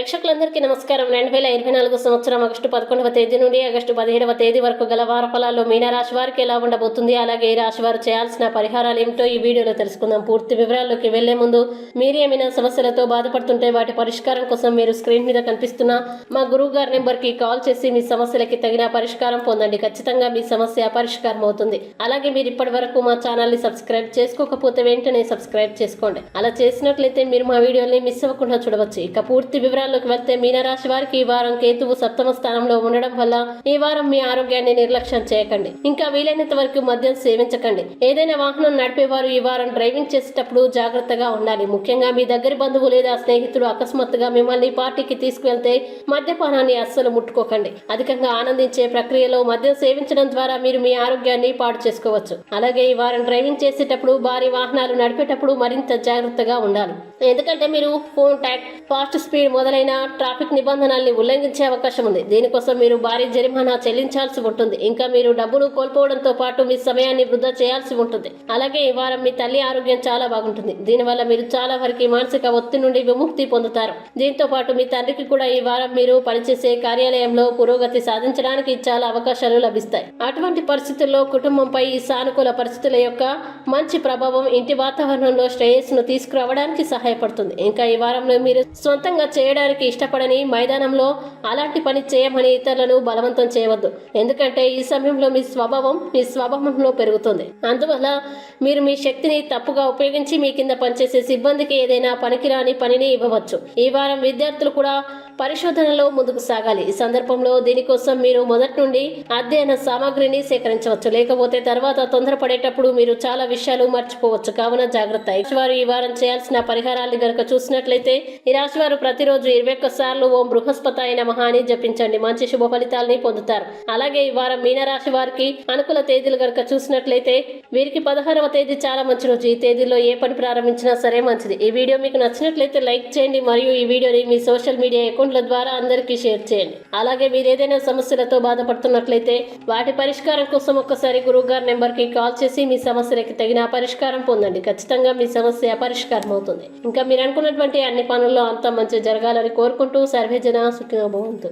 ప్రేక్షకులందరికీ నమస్కారం. రెండు వేల ఇరవై నాలుగు సంవత్సరం ఆగస్టు పదకొండవ తేదీ నుండి ఆగస్టు పదిహేడవ తేదీ వరకు గల వార ఫలాల్లో మీనరాశి వారికి ఎలా ఉండబోతుంది? అలాగే ఈ రాశి వారు చేయాల్సిన పరిహారాలు ఏమిటో ఈ వీడియోలో తెలుసుకుందాం. పూర్తి వివరాల్లోకి వెళ్ళే ముందు మీరు ఏమైనా సమస్యలతో బాధపడుతుంటే వాటి పరిష్కారం కోసం మీరు స్క్రీన్ మీద కనిపిస్తున్న మా గురువు గారి నెంబర్కి కాల్ చేసి మీ సమస్యలకి తగిన పరిష్కారం పొందండి. ఖచ్చితంగా మీ సమస్య పరిష్కారం అవుతుంది. అలాగే మీరు ఇప్పటి వరకు మా ఛానల్ని సబ్స్క్రైబ్ చేసుకోకపోతే వెంటనే సబ్స్క్రైబ్ చేసుకోండి. అలా చేసినట్లయితే మీరు మా వీడియోని మిస్ అవ్వకుండా చూడవచ్చు. ఇక పూర్తి వివరాలు వివరాల్లోకి వెళ్తే మీనరాశి వారికి ఈ వారం కేతువు సప్తమ స్థానంలో ఉండడం వల్ల ఈ వారం మీ ఆరోగ్యాన్ని నిర్లక్ష్యం చేయకండి. ఇంకా వీలైనంత వరకు మద్యం సేవించకండి. ఏదైనా వాహనం నడిపేవారు ఈ వారం డ్రైవింగ్ చేసేటప్పుడు జాగ్రత్తగా ఉండాలి. ముఖ్యంగా మీ దగ్గర బంధువు లేదా స్నేహితుడు అకస్మాత్తుగా మిమ్మల్ని పార్టీకి తీసుకువెళ్తే మద్యపానాన్ని అస్సలు ముట్టుకోకండి. అధికంగా ఆనందించే ప్రక్రియలో మద్యం సేవించడం ద్వారా మీరు మీ ఆరోగ్యాన్ని పాడు చేసుకోవచ్చు. అలాగే ఈ వారం డ్రైవింగ్ చేసేటప్పుడు భారీ వాహనాలు నడిపేటప్పుడు మరింత జాగ్రత్తగా ఉండాలి. ఎందుకంటే మీరు ఫోన్ ట్యాక్ ఫాస్ట్ స్పీడ్ మొదలైన ట్రాఫిక్ నిబంధనల్ని ఉల్లంఘించే అవకాశం ఉంది. దీనికోసం మీరు భారీ జరిమానా చెల్లించాల్సి ఉంటుంది. ఇంకా మీరు డబ్బును కోల్పోవడంతో పాటు మీ సమయాన్ని వృధా చేయాల్సి ఉంటుంది. అలాగే ఈ వారం మీ తల్లి ఆరోగ్యం చాలా బాగుంటుంది. దీనివల్ల మీరు చాలా వరకు మానసిక ఒత్తిడి నుండి విముక్తి పొందుతారు. దీంతో పాటు మీ తండ్రికి కూడా ఈ వారం మీరు పనిచేసే కార్యాలయంలో పురోగతి సాధించడానికి చాలా అవకాశాలు లభిస్తాయి. అటువంటి పరిస్థితుల్లో కుటుంబంపై ఈ సానుకూల పరిస్థితుల యొక్క మంచి ప్రభావం ఇంటి వాతావరణంలో శ్రేయస్సును తీసుకురావడానికి సహాయపడుతుంది. ఇంకా ఈ వారంలో మీరు సొంతంగా చేయడానికి ఇష్టపడని మైదానంలో అలాంటి పని చేయమని ఇతరులను బలవంతం చేయవద్దు. ఎందుకంటే ఈ సమయంలో మీ స్వభావం మీ స్వభావంలో పెరుగుతుంది. అందువల్ల మీరు మీ శక్తిని తప్పుగా ఉపయోగించి మీ కింద పనిచేసే సిబ్బందికి ఏదైనా పనికిరాని పనిని ఇవ్వవచ్చు. ఈ వారం విద్యార్థులు కూడా పరిశోధనలో ముందుకు సాగాలి. ఈ సందర్భంలో దీనికోసం మీరు మొదటి నుండి అధ్యయన సామాగ్రిని సేకరించవచ్చు. లేకపోతే తర్వాత తొందరపడేటప్పుడు మీరు చాలా విషయాలు మర్చిపోవచ్చు. కావున జాగ్రత్త. వారు ఈ వారం చేయాల్సిన పరిహారాన్ని గనుక చూసినట్లయితే ఈ రాశి వారు ప్రతిరోజు ఇరవై ఒక్క సార్లు ఓం బృహస్పతి మహాని జపించండి. మంచి శుభ ఫలితాలని పొందుతారు. అలాగే ఈ వారం మీనరాశి వారికి అనుకూల తేదీలు గనక చూసినట్లయితే వీరికి పదహారవ తేదీ చాలా మంచి రోజు. ఈ తేదీలో ఏ పని ప్రారంభించినా సరే మంచిది. ఈ వీడియో మీకు నచ్చినట్లయితే లైక్ చేయండి. మరియు ఈ వీడియోని మీ సోషల్ మీడియా అకౌంట్ అకౌంట్ల ద్వారా అందరికీ షేర్ చేయండి. అలాగే మీరు ఏదైనా సమస్యలతో బాధపడుతున్నట్లయితే వాటి పరిష్కారం కోసం ఒక్కసారి గురువు గారి నెంబర్కి కాల్ చేసి మీ సమస్యలకి తగిన పరిష్కారం పొందండి. ఖచ్చితంగా మీ సమస్య పరిష్కారం అవుతుంది ఇంకా మీరు అనుకున్నటువంటి అన్ని పనుల్లో అంత మంచి జరగాలని కోరుకుంటూ సర్వేజన సుఖినో భవంతు